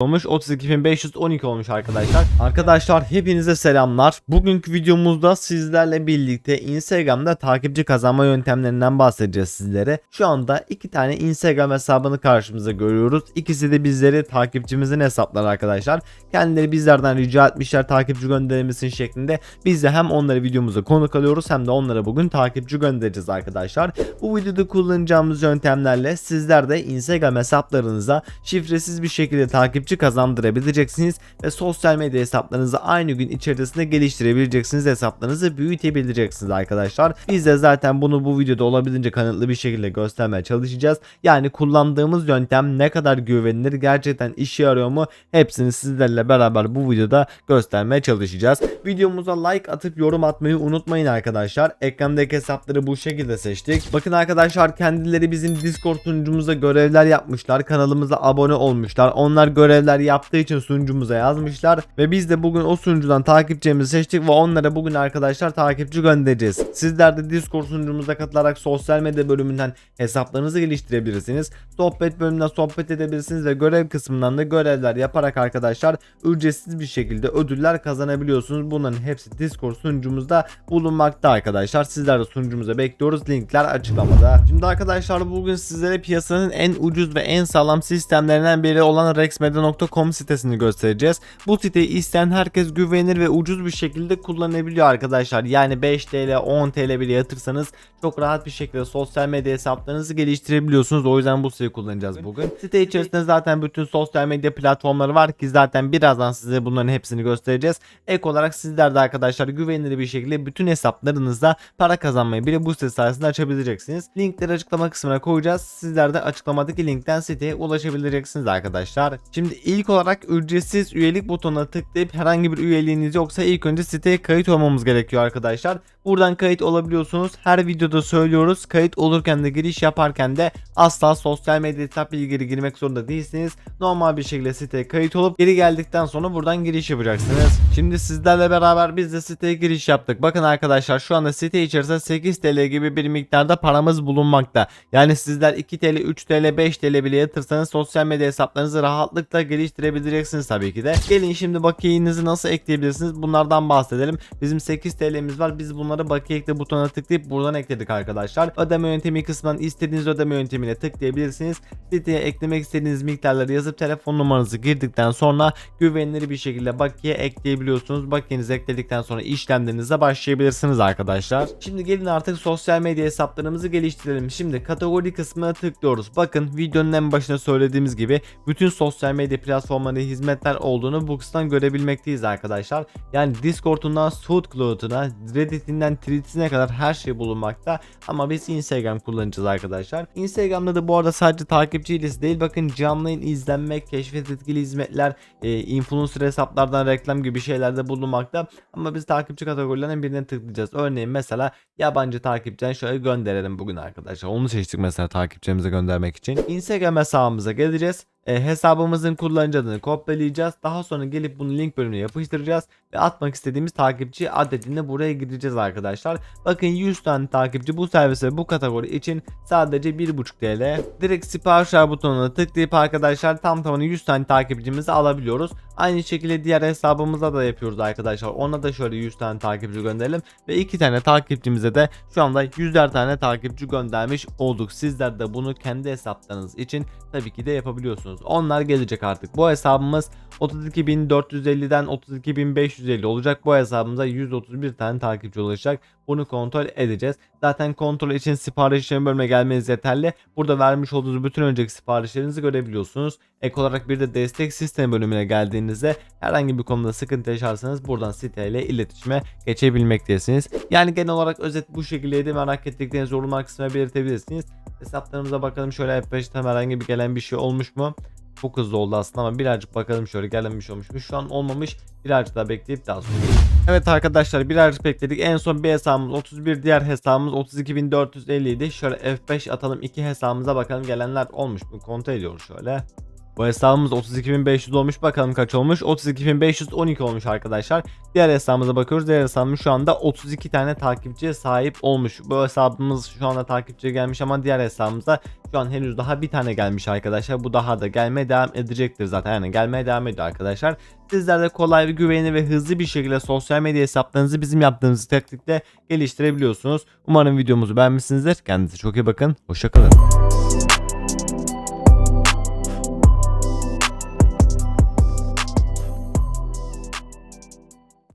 olmuş 32.512 olmuş arkadaşlar. Arkadaşlar hepinize selamlar. Bugünkü videomuzda sizlerle birlikte Instagram'da takipçi kazanma yöntemlerinden bahsedeceğiz sizlere. Şu anda iki tane Instagram hesabını karşımıza görüyoruz. İkisi de bizleri takipçimizin hesapları arkadaşlar. Kendileri bizlerden rica etmişler takipçi gönderilmesin şeklinde. Biz de hem onları videomuza konuk alıyoruz hem de onlara bugün takipçi göndereceğiz arkadaşlar. Bu videoda kullanacağımız yöntemlerle sizler de Instagram hesaplarınıza şifresiz bir şekilde takipçi kazandırabileceksiniz ve sosyal medya hesaplarınızı aynı gün içerisinde geliştirebileceksiniz. Hesaplarınızı büyütebileceksiniz arkadaşlar. Biz de zaten bunu bu videoda olabildiğince kanıtlı bir şekilde göstermeye çalışacağız. Yani kullandığımız yöntem ne kadar güvenilir, gerçekten işe yarıyor mu? Hepsini sizlerle beraber bu videoda göstermeye çalışacağız. Videomuza like atıp yorum atmayı unutmayın arkadaşlar. Ekrandaki hesapları bu şekilde seçtik. Bakın arkadaşlar kendileri bizim Discord sunucumuza görevler yapmışlar. Kanalımıza abone olmuşlar. Onlar görevler yaptığı için sunucumuza yazmışlar. Ve biz de bugün o sunucudan takipçimizi seçtik ve onlara bugün arkadaşlar takipçi göndereceğiz. Sizler de Discord sunucumuza katılarak sosyal medya bölümünden hesaplarınızı geliştirebilirsiniz. Sohbet bölümünden sohbet edebilirsiniz ve görev kısmından da görevler yaparak arkadaşlar ücretsiz bir şekilde ödüller kazanabiliyorsunuz. Bunların hepsi Discord sunucumuzda bulunmakta arkadaşlar. Sizler de sunucumuza bekliyoruz. Linkler açıklamada. Şimdi arkadaşlar bugün sizlere piyasanın en ucuz ve en sağlam sistemlerinden biri olan rexmedia.com sitesini göstereceğiz. Bu siteyi isteyen herkes güvenilir ve ucuz bir şekilde kullanabiliyor arkadaşlar. Yani 5 TL 10 TL bile yatırsanız çok rahat bir şekilde sosyal medya hesaplarınızı geliştirebiliyorsunuz. O yüzden bu siteyi kullanacağız bugün. Site içerisinde zaten bütün sosyal medya platformları var ki zaten birazdan size bunların hepsini göstereceğiz. Ek olarak sizler de arkadaşlar güvenilir bir şekilde bütün hesaplarınızda para kazanmayı bile bu site sayesinde açabileceksiniz. Linkleri açıklama kısmına koyacağız. Sizler de açıklamadaki linkten siteye ulaşabileceksiniz arkadaşlar. Şimdi ilk olarak ücretsiz üyelik butonuna tıklayıp herhangi bir üyeliğiniz yoksa ilk önce siteye kayıt olmamız gerekiyor arkadaşlar. Buradan kayıt olabiliyorsunuz. Her videoda söylüyoruz. Kayıt olurken de giriş yaparken de asla sosyal medya hesap bilgileri girmek zorunda değilsiniz. Normal bir şekilde siteye kayıt olup geri geldikten sonra buradan giriş yapacaksınız. Şimdi sizlerle beraber biz de siteye giriş yaptık. Bakın arkadaşlar şu anda site içerisinde 8 TL gibi bir miktarda paramız bulunmakta. Yani sizler 2 TL, 3 TL, 5 TL bile yatırsanız sosyal medya hesaplarınızı rahatlıkla geliştirebileceksiniz tabii ki de. Gelin şimdi bakiyenizi nasıl ekleyebilirsiniz bunlardan bahsedelim. Bizim 8 TL'miz var. Biz bunları bakiye ekle butonuna tıklayıp buradan ekledik arkadaşlar. Ödeme yöntemi kısmından istediğiniz ödeme yöntemine tıklayabilirsiniz. Siteye eklemek istediğiniz miktarları yazıp telefon numaranızı girdikten sonra güvenilir bir şekilde bakiye ekleyebiliyorsunuz. Bakiyenizi ekledikten sonra işlemlerinize başlayabilirsiniz arkadaşlar. Şimdi gelin artık sosyal medya hesaplarımızı geliştirelim. Şimdi kategori kısmına tıklıyoruz. Bakın videonun en başında söylediğimiz gibi bütün sosyal medya platformlarında hizmetler olduğunu kısımdan görebilmekteyiz arkadaşlar. Yani Discord'undan SoundCloud'una, Reddit'inden Tweet'ine kadar her şey bulunmakta. Ama biz Instagram kullanacağız arkadaşlar. Instagram'da da bu arada sadece takipçi listesi değil. Bakın canlı yayın izlenmek, keşfet etkili hizmetler, e, influencer hesaplardan reklam gibi şeylerde bulunmakta. Ama biz takipçi kategorilerinin birine tıklayacağız. Örneğin mesela yabancı takipçiden şöyle gönderelim bugün arkadaşlar. Onu seçtik mesela takipçimize göndermek için. Instagram hesabımıza geleceğiz. E, hesabımızın kullanıcı adını kopyalayacağız. Daha sonra gelip bunu link bölümüne yapıştıracağız ve atmak istediğimiz takipçi adedini buraya gireceğiz arkadaşlar. Bakın 100 tane takipçi bu servis ve bu kategori için sadece 1.5 TL. Direkt siparişler butonuna tıklayıp arkadaşlar tam tamına 100 tane takipçimizi alabiliyoruz. Aynı şekilde diğer hesabımıza da yapıyoruz arkadaşlar. Ona da şöyle 100 tane takipçi gönderelim ve 2 tane takipçimize de şu anda 100'er tane takipçi göndermiş olduk. Sizler de bunu kendi hesaplarınız için tabii ki de yapabiliyorsunuz. Onlar gelecek artık. Bu hesabımız 32.450'den 32.550 olacak. Bu hesabımıza 131 tane takipçi olacak. Bunu kontrol edeceğiz. Zaten kontrol için sipariş işlemi bölümüne gelmeniz yeterli. Burada vermiş olduğunuz bütün önceki siparişlerinizi görebiliyorsunuz. Ek olarak bir de destek sistem bölümüne geldiğinizde herhangi bir konuda sıkıntı yaşarsanız buradan siteyle iletişime geçebilmektesiniz. Yani genel olarak özet bu şekildeydi. Merak ettiklerinizi yorumlar kısmına belirtebilirsiniz. Hesaplarımıza bakalım şöyle F5'ten herhangi bir gelen bir şey olmuş mu? Çok hızlı oldu aslında ama birazcık bakalım şöyle gelen bir şey olmuş mu? Şu an olmamış. Birazcık daha bekleyip daha sonra. Evet arkadaşlar birazcık bekledik. En son bir hesabımız 31 diğer hesabımız 32.450 idi. Şöyle F5 atalım iki hesabımıza bakalım gelenler olmuş mu? Kontrol ediyoruz şöyle. Bu hesabımız 32.500 olmuş. Bakalım kaç olmuş? 32.512 olmuş arkadaşlar. Diğer hesabımıza bakıyoruz. Diğer hesabımız şu anda 32 tane takipçiye sahip olmuş. Bu hesabımız şu anda takipçiye gelmiş ama diğer hesabımıza şu an henüz daha bir tane gelmiş arkadaşlar. Bu daha da gelmeye devam edecektir zaten. Yani gelmeye devam ediyor arkadaşlar. Sizler de kolay ve güvenli ve hızlı bir şekilde sosyal medya hesaplarınızı bizim yaptığımız taktikle geliştirebiliyorsunuz. Umarım videomuzu beğenmişsinizdir. Kendinize çok iyi bakın. Hoşçakalın.